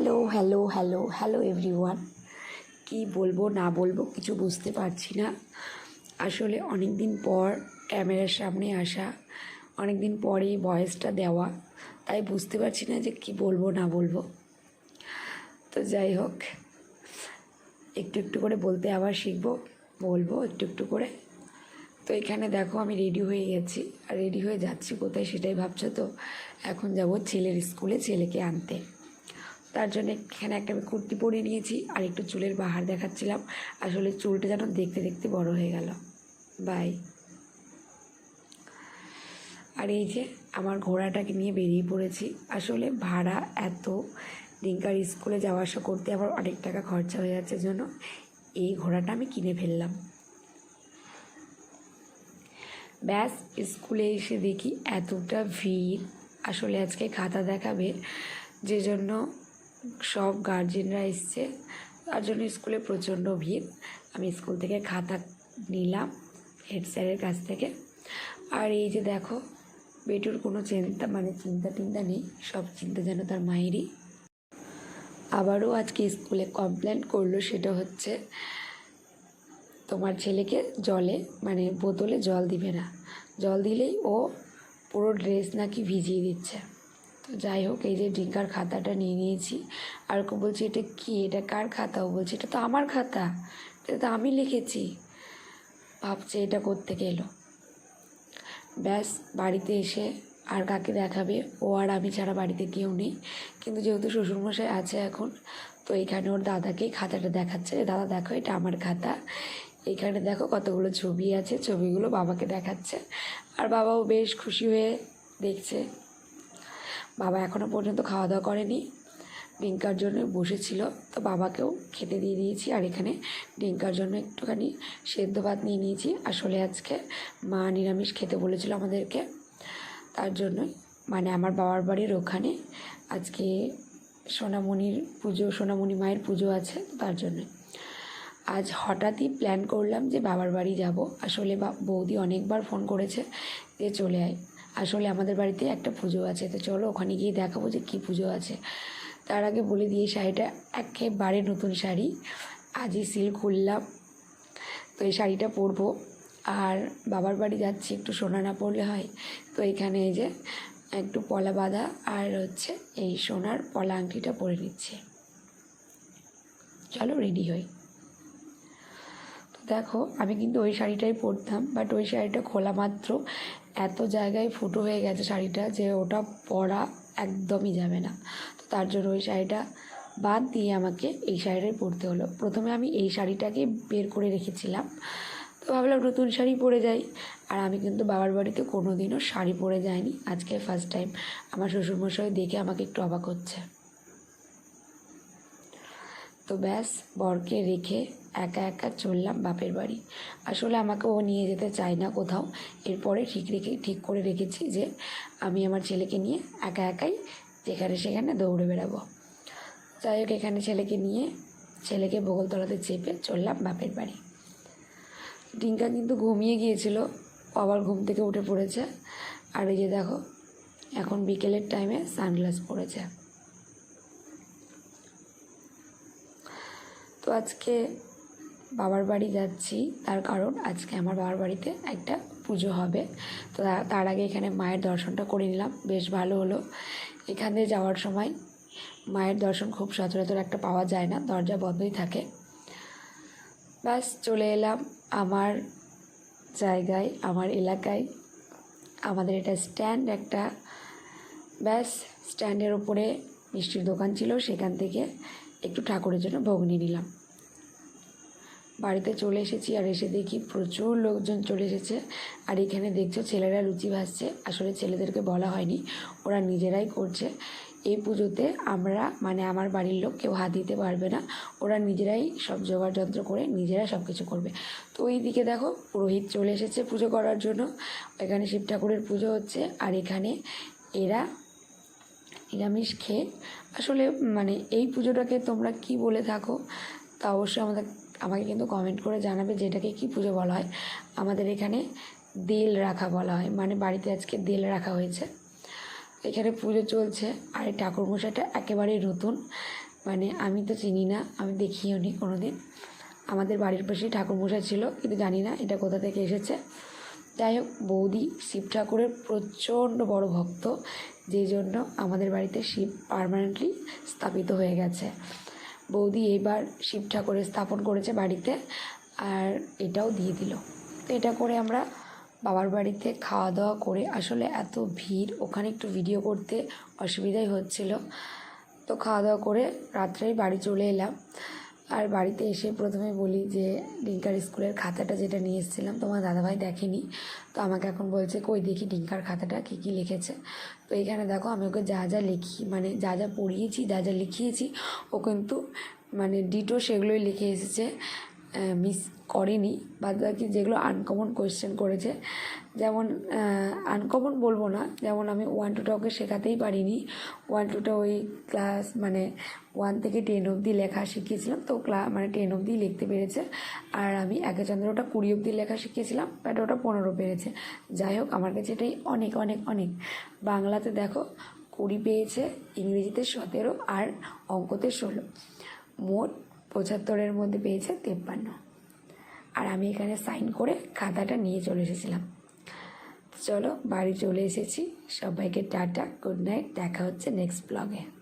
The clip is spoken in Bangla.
Hello hello hello hello everyone কী বলব, না বলব কিছু বুঝতে পারছি না। আসলে অনেক দিন পর ক্যামেরার সামনে আসা অনেক দিন পরে ভয়েসটা দেওয়া, তাই বুঝতে পারছি না যে কী বলব, না বলব। তো যাই হোক, একটু একটু করে বলতে আবার শিখব, বলব একটু একটু করে। তো এখানে দেখো আমি রেডি হয়ে গেছি। আর রেডি হয়ে যাচ্ছি কোথায় সেটাই ভাবছ তো? এখন যাব ছেলের স্কুলে ছেলেকে আনতে। তার জন্য এখানে একটা আমি কুর্তি পরে নিয়েছি আর একটু চুলের বাহার দেখাচ্ছিলাম। আসলে চুলটা যেন দেখতে দেখতে বড় হয়ে গেল। বাই আর এই যে আমার ঘোড়াটাকে নিয়ে বেরিয়ে পড়েছি। আসলে ভাড়া এত ডিঙ্কার স্কুলে যাওয়া আসা করতে আবার অনেক টাকা খরচা হয়ে যাচ্ছে জন্য এই ঘোড়াটা আমি কিনে ফেললাম। ব্যাস, স্কুলে এসে দেখি এতটা ভিড়। আসলে আজকে খাতা দেখাবে যে জন্য সব গার্জেনরা এসছে। তার জন্য স্কুলে প্রচণ্ড ভিড়। আমি স্কুল থেকে খাতা নিলাম হেড স্যারের কাছ থেকে। আর এই যে দেখো, বেটুর কোনো চিন্তা মানে চিন্তা টিন্তা নেই, সব চিন্তা যেন তার মায়েরই। আবারও আজকে স্কুলে কমপ্লেন করল, সেটা হচ্ছে তোমার ছেলেকে জলে মানে বোতলে জল দিবে না। জল দিলেই ও পুরো ড্রেস নাকি ভিজিয়ে দিচ্ছে। তো যাই হোক, এই যে ড্রিঙ্কার খাতাটা নিয়ে নিয়েছি। আর ওকে বলছি, এটা কি? এটা কার খাতা? ও বলছে, এটা তো আমার খাতা। এটা তো আমি লিখেছি। ভাবছে, এটা কোত্থেকে এলো? ব্যাস, বাড়িতে এসে আর কাকে দেখাবে? ও আর আমি ছাড়া বাড়িতে কেউ নেই। কিন্তু যেহেতু শ্বশুরমশাই আছে এখন, তো এখানে ওর দাদাকেই খাতাটা দেখাচ্ছে। দাদা, দেখো, এটা আমার খাতা। এখানে দেখো কতগুলো ছবি আছে। ছবিগুলো বাবাকে দেখাচ্ছে। আর বাবাও বেশ খুশি হয়ে দেখছে। বাবা এখনও পর্যন্ত খাওয়া দাওয়া করেনি। ডিঙ্কার জন্য বসেছিল, তো বাবাকেও খেতে দিয়ে দিয়েছি। আর এখানে ডিঙ্কার জন্য একটুখানি সেদ্ধ ভাত নিয়ে নিয়েছি। আসলে আজকে মা নিরামিষ খেতে বলেছিল আমাদেরকে। তার জন্যই মানে আমার বাবার বাড়ির ওখানে আজকে সোনামণির পুজো, সোনামণি মায়ের পুজো আছে তার জন্যই। আজ হঠাৎই প্ল্যান করলাম যে বাবার বাড়ি যাব। আসলে বৌদি অনেকবার ফোন করেছে যে চলে আয়। আসলে আমাদের বাড়িতে একটা পুজো আছে, তো চলো ওখানে গিয়ে দেখাবো যে কী পুজো আছে। তার আগে বলে দিয়ে শাড়িটা একেবারে নতুন শাড়ি। আজই সিল খুললাম তো এই শাড়িটা পরবো। আর বাবার বাড়ি যাচ্ছি একটু সোনা না পরলে হয়। তো এখানে এই যে একটু পলা বাঁধা আর হচ্ছে এই সোনার পলা আংটিটা পরে নিচ্ছে। চলো রেডি হই। তো দেখো, আমি কিন্তু ওই শাড়িটাই পরতাম বাট ওই শাড়িটা খোলা মাত্র। এত জায়গায় ফুটো হয়ে গেছে শাড়িটা যে ওটা পরা একদমই যাবে না। তো তার জন্য ওই শাড়িটা বাদ দিয়ে আমাকে এই শাড়িটাই পরতে হলো। প্রথমে আমি এই শাড়িটাকে বের করে রেখেছিলাম। তো ভাবলাম নতুন শাড়ি পরে যাই। আর আমি কিন্তু বাবার বাড়িতে কোনো দিনও শাড়ি পরে যাইনি। আজকে ফার্স্ট টাইম আমার শ্বশুরমশাই দেখে আমাকে একটু অবাক হচ্ছে। তো ব্যাস, বরকে রেখে একা একা চললাম বাপের বাড়ি। আসলে আমাকে ও নিয়ে যেতে চায় না কোথাও। এরপরে ঠিক রেখে, ঠিক করে রেখেছি যে আমি আমার ছেলেকে নিয়ে একা একাই যেখানে সেখানে দৌড়ে বেড়াবো। যাই হোক, এখানে ছেলেকে নিয়ে, ছেলেকে বগলতলাতে চেপে চললাম বাপের বাড়ি। ডিঙ্কা কিন্তু ঘুমিয়ে গিয়েছিল। আবার ঘুম থেকে উঠে পড়েছে। আর এই যে দেখো, এখন বিকেলের টাইমে সানগ্লাস পড়েছে। তো আজকে বাবার বাড়ি যাচ্ছি। তার কারণ আজকে আমার বাবার বাড়িতে একটা পুজো হবে। তো তার আগে এখানে মায়ের দর্শনটা করে নিলাম। বেশ ভালো হলো। এখানে যাওয়ার সময় মায়ের দর্শন খুব সচরাচর একটা পাওয়া যায় না। দরজা বন্ধই থাকে। ব্যাস, চলে এলাম আমার জায়গায়, আমার এলাকায়। আমাদের এটা স্ট্যান্ড, একটা ব্যাস, স্ট্যান্ডের ওপরে মিষ্টির দোকান ছিল সেখান থেকে একটু ঠাকুরের জন্য ভোগ নিয়ে নিলাম। বাড়িতে চলে এসেছি আর এসে দেখি প্রচুর লোকজন চলে এসেছে। আর এখানে দেখছ ছেলেরা লুচি ভাজছে। আসলে ছেলেদেরকে বলা হয়নি, ওরা নিজেরাই করছে। এই পুজোতে আমরা মানে আমার বাড়ির লোক কেউ হাত দিতে পারবে না। ওরা নিজেরাই সব জোগাড় যন্ত্র করে নিজেরা সব কিছু করবে। তো ওই দিকে দেখো পুরোহিত চলে এসেছে পুজো করার জন্য। এখানে শিব ঠাকুরের পুজো হচ্ছে। আর এখানে এরা নিরামিষ খেয়ে। আসলে মানে এই পুজোটাকে তোমরা কি বলে থাকো, তা অবশ্যই আমাদের, আমাকে কিন্তু কমেন্ট করে জানাবে যে এটাকে কী পুজো বলা হয়। আমাদের এখানে দেল রাখা বলা হয় মানে বাড়িতে আজকে দেল রাখা হয়েছে। এখানে পুজো চলছে, আর এই ঠাকুরমশাইটা একেবারেই নতুন মানে আমি তো চিনি না, আমি দেখিও নি কোনো দিন আমাদের বাড়ির পাশেই ঠাকুরমশাই ছিল, কিন্তু জানি না এটা কোথা থেকে এসেছে। যাই হোক, বৌদি শিব ঠাকুরের প্রচণ্ড বড় ভক্ত, যেই জন্য আমাদের বাড়িতে শিব পার্মানেন্টলি স্থাপিত হয়ে গেছে। বৌদি এইবার শিব ঠাকুরের স্থাপন করেছে বাড়িতে, আর এটাও দিয়ে দিল। তো এটা করে আমরা বাবার বাড়িতে খাওয়া দাওয়া করে আসলে এত ভিড়, ওখানে একটু ভিডিও করতে অসুবিধাই হচ্ছিল। তো খাওয়া দাওয়া করে রাত্রেই বাড়ি চলে এলাম। আর বাড়িতে এসে প্রথমে বলি যে, ডিঙ্কার স্কুলের খাতাটা যেটা নিয়ে এসেছিলাম, তোমার দাদাভাই দেখেনি। তো আমাকে এখন বলছে, কই দেখি ডিঙ্কার খাতাটা, কী কী লিখেছে? তো এখানে দেখো, আমি ওকে যা যা লিখি মানে যা যা পড়িয়েছি, যা যা লিখিয়েছি, ও কিন্তু মানে ডিটো সেগুলোই লিখে এসেছে মিস করেনি। বাদ বাকি যেগুলো আনকমন কোয়েশ্চেন করেছে, যেমন আনকমন বলব না, যেমন আমি ওয়ান টুটা ওকে শেখাতেই পারিনি। ওয়ান টুটা ওই ক্লাস মানে ওয়ান থেকে টেন অবধি লেখা শিখিয়েছিলাম, তো ক্লা মানে টেন অবধি লিখতে পেরেছে। আর আমি একে চন্দ্রটা কুড়ি অবধি লেখা শিখিয়েছিলাম বাট ওটা পনেরো পেরেছে। যাই হোক, আমার কাছে এটাই অনেক অনেক অনেক। বাংলাতে দেখো, কুড়ি পেয়েছে, ইংরেজিতে সতেরো আর অঙ্কতে ষোলো। মোট পঁচাত্তরের মধ্যে পেয়েছে তেপ্পান্ন। আর আমি এখানে সাইন করে খাতাটা নিয়ে চলে এসেছিলাম। চলো, বাড়ি চলে এসেছি। সবাইকে টাটা, গুড নাইট, দেখা হচ্ছে নেক্সট ব্লগে